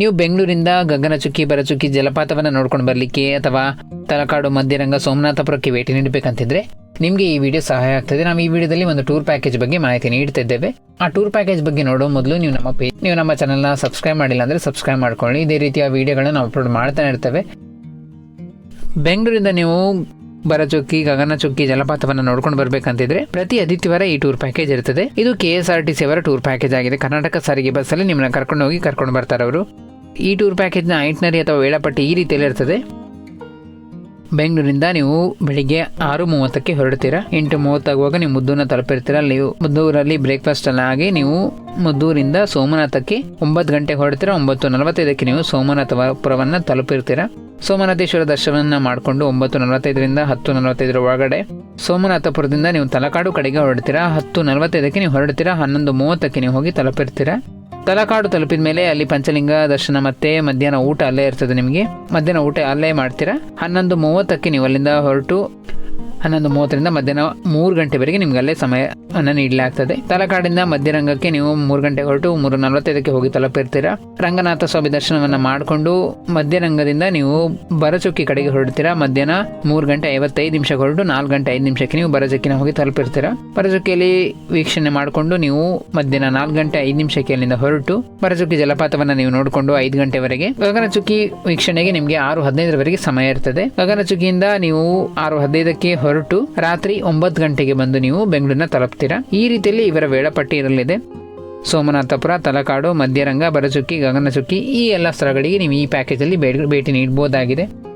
ನೀವು ಬೆಂಗಳೂರಿಂದ ಗಗನಚುಕ್ಕಿ ಬರಚುಕ್ಕಿ ಜಲಪಾತವನ್ನು ನೋಡ್ಕೊಂಡು ಬರಲಿಕ್ಕೆ ಅಥವಾ ತಲಕಾಡು ಮಧ್ಯರಂಗ ಸೋಮನಾಥಪುರಕ್ಕೆ ಭೇಟಿ ನೀಡಬೇಕಂತಿದ್ರೆ ನಿಮಗೆ ಈ ವಿಡಿಯೋ ಸಹಾಯ ಆಗ್ತದೆ. ನಾವು ಈ ವಿಡಿಯೋದಲ್ಲಿ ಒಂದು ಟೂರ್ ಪ್ಯಾಕೇಜ್ ಬಗ್ಗೆ ಮಾಹಿತಿ ನೀಡುತ್ತಿದ್ದೇವೆ ಆ ಟೂರ್ ಪ್ಯಾಕೇಜ್ ಬಗ್ಗೆ ನೋಡೋ ಮೊದಲು ನೀವು ನಮ್ಮ ಪೇ ನೀವು ನಮ್ಮ ಚಾನಲ್ನ ಸಬ್ಸ್ಕ್ರೈಬ್ ಮಾಡಿಲ್ಲ ಅಂದರೆ ಸಬ್ಸ್ಕ್ರೈಬ್ ಮಾಡ್ಕೊಳ್ಳಿ. ಇದೇ ರೀತಿಯ ವಿಡಿಯೋಗಳನ್ನು ಅಪ್ಲೋಡ್ ಮಾಡ್ತಾನೆ ಇರ್ತೇವೆ. ಬೆಂಗಳೂರಿಂದ ನೀವು ಬರಚುಕ್ಕಿ ಗಗನಚುಕ್ಕಿ ಜಲಪಾತವನ್ನು ನೋಡ್ಕೊಂಡು ಬರಬೇಕಂತಿದ್ರೆ ಪ್ರತಿ ಆದಿತ್ಯವಾರ ಈ ಟೂರ್ ಪ್ಯಾಕೇಜ್ ಇರ್ತದೆ. ಇದು K S R T C ಅವರ ಟೂರ್ ಪ್ಯಾಕೇಜ್ ಆಗಿದೆ. ಕರ್ನಾಟಕ ಸಾರಿಗೆ ಬಸ್ಸಲ್ಲಿ ನಿಮ್ಮನ್ನ ಕರ್ಕೊಂಡು ಹೋಗಿ ಕರ್ಕೊಂಡು ಬರ್ತಾರೆ ಅವರು. ಈ ಟೂರ್ ಪ್ಯಾಕೇಜ್ನ ಐಟ್ನರಿ ಅಥವಾ ವೇಳಾಪಟ್ಟಿ ಈ ರೀತಿಯಲ್ಲಿ ಇರ್ತದೆ. ಬೆಂಗಳೂರಿಂದ ನೀವು ಬೆಳಿಗ್ಗೆ ಆರು ಮೂವತ್ತಕ್ಕೆ ಹೊರಡ್ತೀರಾ? ಎಂಟು ಮೂವತ್ತಾಗುವಾಗ ನೀವು ಮುದ್ದೂನ ತಲುಪಿರ್ತೀರಾ? ಅಲ್ಲಿ ಮುದ್ದೂರಲ್ಲಿ ಬ್ರೇಕ್ಫಾಸ್ಟ್ ಎಲ್ಲ ಆಗಿ ನೀವು ಮುದ್ದೂರಿಂದ ಸೋಮನಾಥಕ್ಕೆ ಒಂಬತ್ತು ಗಂಟೆಗೆ ಹೊರಡ್ತೀರಾ? ಒಂಬತ್ತು ನಲವತ್ತೈದಕ್ಕೆ ನೀವು ಸೋಮನಾಥಪುರವನ್ನು ತಲುಪಿರ್ತೀರಾ? ಸೋಮನಾಥೇಶ್ವರ ದರ್ಶನವನ್ನ ಮಾಡಿಕೊಂಡು ಒಂಬತ್ತು ನಲವತ್ತೈದರಿಂದ ಹತ್ತು ನಲವತ್ತೈದರ ಒಳಗಡೆ ಸೋಮನಾಥಪುರದಿಂದ ನೀವು ತಲಕಾಡು ಕಡೆಗೆ ಹೊರಡ್ತೀರಾ, ಹತ್ತು ನಲವತ್ತೈದಕ್ಕೆ ನೀವು ಹೊರಡ್ತೀರಾ, ಹನ್ನೊಂದು ಮೂವತ್ತಕ್ಕೆ ನೀವು ಹೋಗಿ ತಲುಪಿರ್ತೀರಾ? ತಲಕಾಡು ತಲುಪಿದ ಮೇಲೆ ಅಲ್ಲಿ ಪಂಚಲಿಂಗ ದರ್ಶನ ಮತ್ತೆ ಮಧ್ಯಾಹ್ನ ಊಟ ಅಲ್ಲೇ ಇರ್ತದೆ ನಿಮಗೆ. ಮಧ್ಯಾಹ್ನ ಊಟ ಅಲ್ಲೇ ಮಾಡ್ತೀರಾ? ಹನ್ನೊಂದು ಮೂವತ್ತಕ್ಕೆ ನೀವು ಅಲ್ಲಿಂದ ಹೊರಟು, ಹನ್ನೊಂದು ಮೂವತ್ತರಿಂದ ಮಧ್ಯಾಹ್ನ ಮೂರು ಗಂಟೆವರೆಗೆ ನಿಮ್ಗೆ ಅಲ್ಲೇ ಸಮಯವನ್ನು ನೀಡಲಾಗ್ತದೆ. ತಲಕಾಡಿಂದ ಮಧ್ಯರಂಗಕ್ಕೆ ನೀವು ಮೂರು ಗಂಟೆ ಹೊರಟು ಮೂರು ನಲವತ್ತೈದಕ್ಕೆ ಹೋಗಿ ತಲುಪಿರ್ತೀರಾ? ರಂಗನಾಥ ಸ್ವಾಮಿ ದರ್ಶನವನ್ನ ಮಾಡಿಕೊಂಡು ಮಧ್ಯರಂಗದಿಂದ ನೀವು ಬರಚುಕ್ಕಿ ಕಡೆಗೆ ಹೊರಡ್ತೀರಾ? ಮಧ್ಯಾಹ್ನ ಮೂರು ಗಂಟೆ ಐವತ್ತೈದು ನಿಮಿಷ ಹೊರಟು ನಾಲ್ಕು ಗಂಟೆ ಐದು ನಿಮಿಷಕ್ಕೆ ನೀವು ಬರಚುಕ್ಕಿನ ಹೋಗಿ ತಲುಪಿರ್ತೀರಾ? ಬರಚುಕ್ಕಿಯಲ್ಲಿ ವೀಕ್ಷಣೆ ಮಾಡಿಕೊಂಡು ನೀವು ಮಧ್ಯಾಹ್ನ ನಾಲ್ಕು ಗಂಟೆ ಐದು ನಿಮಿಷಕ್ಕೆ ಅಲ್ಲಿಂದ ಹೊರಟು ಬರಚುಕ್ಕಿ ಜಲಪಾತವನ್ನು ನೀವು ನೋಡಿಕೊಂಡು ಐದು ಗಂಟೆವರೆಗೆ ಗಗನಚುಕ್ಕಿ ವೀಕ್ಷಣೆಗೆ ನಿಮಗೆ ಆರು ಹದಿನೈದರವರೆಗೆ ಸಮಯ ಇರ್ತದೆ. ಗಗನಚುಕ್ಕಿಯಿಂದ ನೀವು ಆರು ಹದಿನೈದಕ್ಕೆ ಹೊರಟು ರಾತ್ರಿ ಒಂಬತ್ತು ಗಂಟೆಗೆ ಬಂದು ನೀವು ಬೆಂಗಳೂರಿನ ತಲುಪ್ತೀರಾ? ಈ ರೀತಿಯಲ್ಲಿ ಇವರ ವೇಳಾಪಟ್ಟಿ ಇರಲಿದೆ ಸೋಮನಾಥಪುರ, ತಲಕಾಡು ಮಧ್ಯರಂಗ ಬರಚುಕ್ಕಿ ಗಗನಚುಕ್ಕಿ ಈ ಎಲ್ಲ ಸ್ಥಳಗಳಿಗೆ ನೀವು ಈ ಪ್ಯಾಕೇಜಲ್ಲಿ ಭೇಟಿ ನೀಡಬಹುದಾಗಿದೆ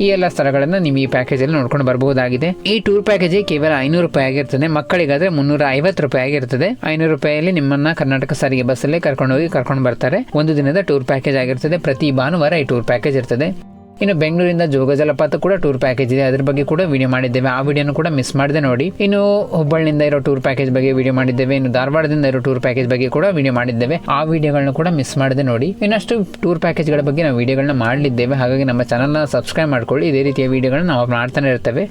ಈ ಎಲ್ಲ ಸ್ಥಳಗಳನ್ನು ನೀವು ಈ ಪ್ಯಾಕೇಜಲ್ಲಿ ನೋಡ್ಕೊಂಡು ಬರಬಹುದಾಗಿದೆ ಈ ಟೂರ್ ಪ್ಯಾಕೇಜ್ ಕೇವಲ ಐನೂರು ರೂಪಾಯಿ ಆಗಿರ್ತದೆ. ಮಕ್ಕಳಿಗಾದ್ರೆ ಮುನ್ನೂರ ಐವತ್ತು ರೂಪಾಯಿ ಆಗಿರ್ತದೆ. ಐನೂರು ರೂಪಾಯಿಯಲ್ಲಿ ನಿಮ್ಮನ್ನ ಕರ್ನಾಟಕ ಸಾರಿಗೆ ಬಸ್ಸಲ್ಲೇ ಕರ್ಕೊಂಡು ಹೋಗಿ ಕರ್ಕೊಂಡು ಬರ್ತಾರೆ. ಒಂದು ದಿನದ ಟೂರ್ ಪ್ಯಾಕೇಜ್ ಆಗಿರ್ತದೆ. ಪ್ರತಿ ಭಾನುವಾರ ಈ ಟೂರ್ ಪ್ಯಾಕೇಜ್ ಇರ್ತದೆ. ಇನ್ನು ಬೆಂಗಳೂರಿಂದ ಜೋಗ ಜಲಪಾತ ಕೂಡ ಟೂರ್ ಪ್ಯಾಕೇಜ್ ಇದೆ. ಅದ್ರ ಬಗ್ಗೆ ಕೂಡ ವಿಡಿಯೋ ಮಾಡಿದ್ದೇವೆ. ಆ ವಿಡಿಯೋನು ಕೂಡ ಮಿಸ್ ಮಾಡದೆ ನೋಡಿ. ಇನ್ನು ಹುಬ್ಬಳ್ಳಿಯಿಂದ ಇರೋ ಟೂರ್ ಪ್ಯಾಕೇಜ್ ಬಗ್ಗೆ ವಿಡಿಯೋ ಮಾಡಿದ್ದೇವೆ. ಇನ್ನು ಧಾರವಾಡದಿಂದ ಇರೋ ಟೂರ್ ಪ್ಯಾಕೇಜ್ ಬಗ್ಗೆ ಕೂಡ ವಿಡಿಯೋ ಮಾಡಿದ್ದೇವೆ. ಆ ವಿಡಿಯೋಗಳನ್ನ ಕೂಡ ಮಿಸ್ ಮಾಡದೆ ನೋಡಿ. ಇನ್ನಷ್ಟು ಟೂರ್ ಪ್ಯಾಕೇಜ್ಗಳ ಬಗ್ಗೆ ನಾವು ವಿಡಿಯೋಗಳನ್ನ ಮಾಡಲಿದ್ದೇವೆ. ಹಾಗಾಗಿ ನಮ್ಮ ಚಾನಲ್ನ ಸಬ್ಸ್ಕ್ರೈಬ್ ಮಾಡ್ಕೊಳ್ಳಿ. ಇದೇ ರೀತಿಯ ವಿಡಿಯೋಗಳನ್ನ ನಾವು ಮಾಡ್ತಾನೆ ಇರ್ತೇವೆ.